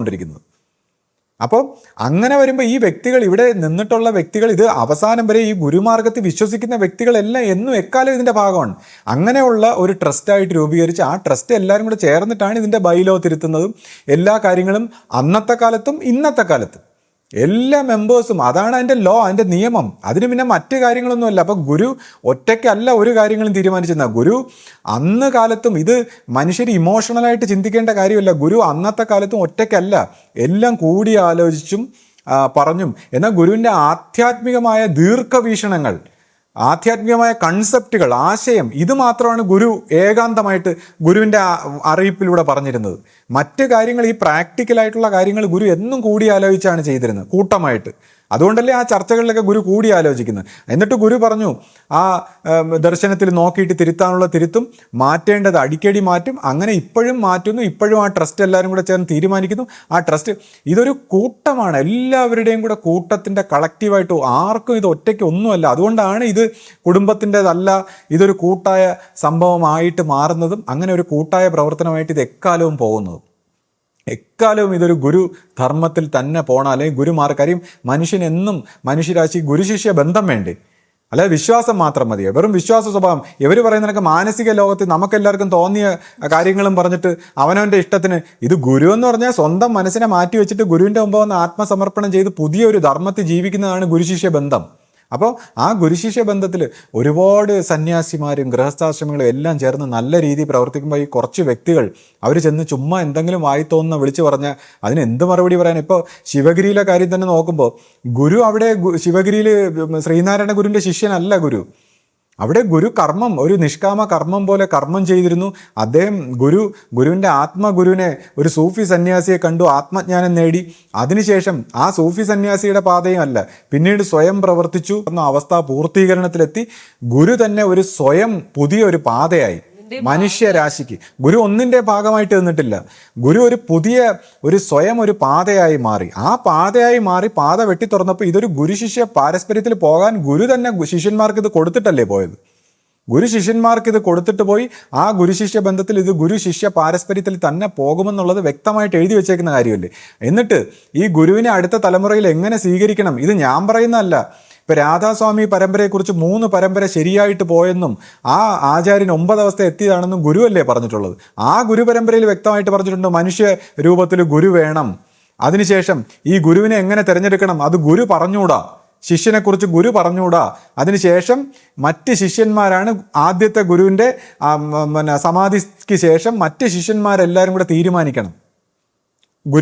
കൊണ്ടിരിക്കുന്നത്. അപ്പോൾ അങ്ങനെ വരുമ്പോൾ ഈ വ്യക്തികൾ ഇവിടെ നിന്നിട്ടുള്ള വ്യക്തികൾ ഇത് അവസാനം വരെ ഈ ഗുരുമാർഗത്തിൽ വിശ്വസിക്കുന്ന വ്യക്തികളെല്ലാം എന്നും എക്കാലം ഇതിന്റെ ഭാഗമാണ്. അങ്ങനെയുള്ള ഒരു ട്രസ്റ്റായിട്ട് രൂപീകരിച്ച് ആ ട്രസ്റ്റ് എല്ലാവരും കൂടെ ചേർന്നിട്ടാണ് ഇതിന്റെ ബൈലോ തിരുത്തുന്നതും എല്ലാ കാര്യങ്ങളും അന്നത്തെ കാലത്തും ഇന്നത്തെ കാലത്തും. എല്ലാ മെമ്പേഴ്സും അതാണ് അതിന്റെ ലോ അതിന്റെ നിയമം. അതിന് പിന്നെ മറ്റ് കാര്യങ്ങളൊന്നുമല്ല. അപ്പോൾ ഗുരു ഒറ്റയ്ക്കല്ല ഒരു കാര്യങ്ങളും തീരുമാനിച്ചിരുന്ന ഗുരു അന്ന് കാലത്തും ഇത് മനുഷ്യർ ഇമോഷണലായിട്ട് ചിന്തിക്കേണ്ട കാര്യമല്ല. ഗുരു അന്നത്തെ കാലത്തും ഒറ്റയ്ക്കല്ല. എല്ലാം കൂടി ആലോചിച്ചും പറഞ്ഞും. എന്നാൽ ഗുരുവിന്റെ ആധ്യാത്മികമായ ദീർഘവീക്ഷണങ്ങൾ ആധ്യാത്മികമായ കൺസെപ്റ്റുകൾ ആശയം ഇത് മാത്രമാണ് ഗുരു ഏകാന്തമായിട്ട് ഗുരുവിന്റെ അറിയിപ്പിലൂടെ പറഞ്ഞിരുന്നത്. മറ്റ് കാര്യങ്ങൾ ഈ പ്രാക്ടിക്കലായിട്ടുള്ള കാര്യങ്ങൾ ഗുരു എന്നും കൂടി ആലോചിച്ചാണ് ചെയ്തിരുന്നത് കൂട്ടമായിട്ട്. അതുകൊണ്ടല്ലേ ആ ചർച്ചകളിലൊക്കെ ഗുരു കൂടി ആലോചിക്കുന്നത്. എന്നിട്ട് ഗുരു പറഞ്ഞു ആ ദർശനത്തിൽ നോക്കിയിട്ട് തിരുത്താനുള്ള തിരുത്തും മാറ്റേണ്ടത് അടിക്കടി മാറ്റും അങ്ങനെ ഇപ്പോഴും മാറ്റുന്നു ഇപ്പോഴും ആ ട്രസ്റ്റ് എല്ലാവരും കൂടെ ചേർന്ന് തീരുമാനിക്കുന്നു. ആ ട്രസ്റ്റ് ഇതൊരു കൂട്ടമാണ് എല്ലാവരുടെയും കൂടെ കൂട്ടത്തിന്റെ കളക്റ്റീവായിട്ട് ആർക്കും ഇത് ഒറ്റയ്ക്ക് ഒന്നുമല്ല. അതുകൊണ്ടാണ് ഇത് കുടുംബത്തിന്റെതല്ല ഇതൊരു കൂട്ടായ സംഭവമായിട്ട് മാറുന്നതും അങ്ങനെ ഒരു കൂട്ടായ പ്രവർത്തനമായിട്ട് ഇത് എക്കാലവും പോകുന്നതും. എക്കാലവും ഇതൊരു ഗുരു ധർമ്മത്തിൽ തന്നെ പോകണം അല്ലെങ്കിൽ ഗുരുമാർ കാര്യം മനുഷ്യൻ മനുഷ്യരാശി ഗുരുശിഷ്യ ബന്ധം വേണ്ടേ? അല്ലാതെ വിശ്വാസം മാത്രം മതിയോ? വെറും വിശ്വാസ സ്വഭാവം. ഇവർ പറയുന്നതൊക്കെ മാനസിക ലോകത്ത് നമുക്കെല്ലാവർക്കും തോന്നിയ കാര്യങ്ങളും പറഞ്ഞിട്ട് അവനവന്റെ ഇഷ്ടത്തിന് ഇത് ഗുരു എന്ന് പറഞ്ഞാൽ സ്വന്തം മനസ്സിനെ മാറ്റി വെച്ചിട്ട് ഗുരുവിന്റെ മുമ്പ് വന്ന് ആത്മസമർപ്പണം ചെയ്ത് പുതിയൊരു ധർമ്മത്തിൽ ജീവിക്കുന്നതാണ് ഗുരുശിഷ്യ ബന്ധം. അപ്പോൾ ആ ഗുരുശിഷ്യ ബന്ധത്തിൽ ഒരുപാട് സന്യാസിമാരും ഗൃഹസ്ഥാശ്രമങ്ങളും എല്ലാം ചേർന്ന് നല്ല രീതിയിൽ പ്രവർത്തിക്കുമ്പോൾ ഈ കുറച്ച് വ്യക്തികൾ അവർ ചെന്ന് ചുമ്മാ എന്തെങ്കിലും വായി തോന്നുന്ന വിളിച്ചു പറഞ്ഞാൽ അതിന് എന്ത് മറുപടി പറയാൻ? ഇപ്പോൾ ശിവഗിരിയിലെ കാര്യം തന്നെ നോക്കുമ്പോൾ ഗുരു അവിടെ ശിവഗിരിയിൽ ശ്രീനാരായണ ഗുരുവിന്റെ ശിഷ്യനല്ല ഗുരു. അവിടെ ഗുരു കർമ്മം ഒരു നിഷ്കാമ കർമ്മം പോലെ കർമ്മം ചെയ്തിരുന്നു. അദ്ദേഹം ഗുരു ഗുരുവിന്റെ ആത്മഗുരുവിനെ ഒരു സൂഫി സന്യാസിയെ കണ്ടു ആത്മജ്ഞാനം നേടി. അതിനുശേഷം ആ സൂഫി സന്യാസിയുടെ പാതയും അല്ല പിന്നീട് സ്വയം പ്രവർത്തിച്ചു. എന്ന അവസ്ഥ പൂർത്തീകരണത്തിലെത്തി. ഗുരു തന്നെ ഒരു സ്വയം പുതിയ ഒരു പാതയായി. മനുഷ്യരാശിക്ക്. ഗുരു ഒന്നിന്റെ ഭാഗമായിട്ട് നിന്നിട്ടില്ല. ഗുരു ഒരു പുതിയ ഒരു സ്വയം ഒരു പാതയായി മാറി. ആ പാതയായി മാറി പാത വെട്ടി തുറന്നപ്പോൾ ഇതൊരു ഗുരു ശിഷ്യ പാരസ്പര്യത്തിൽ പോകാൻ ഗുരു തന്നെ ശിഷ്യന്മാർക്ക് ഇത് കൊടുത്തിട്ടല്ലേ പോയത്? ഗുരു ശിഷ്യന്മാർക്ക് ഇത് കൊടുത്തിട്ട് പോയി ആ ഗുരു ശിഷ്യ ബന്ധത്തിൽ ഇത് ഗുരു ശിഷ്യ പാരസ്പര്യത്തിൽ തന്നെ പോകുമെന്നുള്ളത് വ്യക്തമായിട്ട് എഴുതി വെച്ചേക്കുന്ന കാര്യമല്ലേ? എന്നിട്ട് ഈ ഗുരുവിനെ അടുത്ത തലമുറയിൽ എങ്ങനെ സ്വീകരിക്കണം? ഇത് ഞാൻ പറയുന്നതല്ല. ഇപ്പൊ രാധാസ്വാമി പരമ്പരയെക്കുറിച്ച് മൂന്ന് പരമ്പര ശരിയായിട്ട് പോയെന്നും ആ ആചാര്യൻ ഒമ്പത് അവസ്ഥ എത്തിയതാണെന്നും ഗുരുവല്ലേ പറഞ്ഞിട്ടുള്ളത്? ആ ഗുരു പരമ്പരയിൽ വ്യക്തമായിട്ട് പറഞ്ഞിട്ടുണ്ട് മനുഷ്യ രൂപത്തിൽ ഗുരു വേണം. അതിനുശേഷം ഈ ഗുരുവിനെ എങ്ങനെ തിരഞ്ഞെടുക്കണം? അത് ഗുരു പറഞ്ഞുകൂടാ. ശിഷ്യനെക്കുറിച്ച് ഗുരു പറഞ്ഞുകൂടാ. അതിനുശേഷം മറ്റ് ശിഷ്യന്മാരാണ് ആദ്യത്തെ ഗുരുവിന്റെ പിന്നെ സമാധിക്ക് ശേഷം മറ്റ് ശിഷ്യന്മാരെല്ലാവരും കൂടെ തീരുമാനിക്കണം. ഗുരു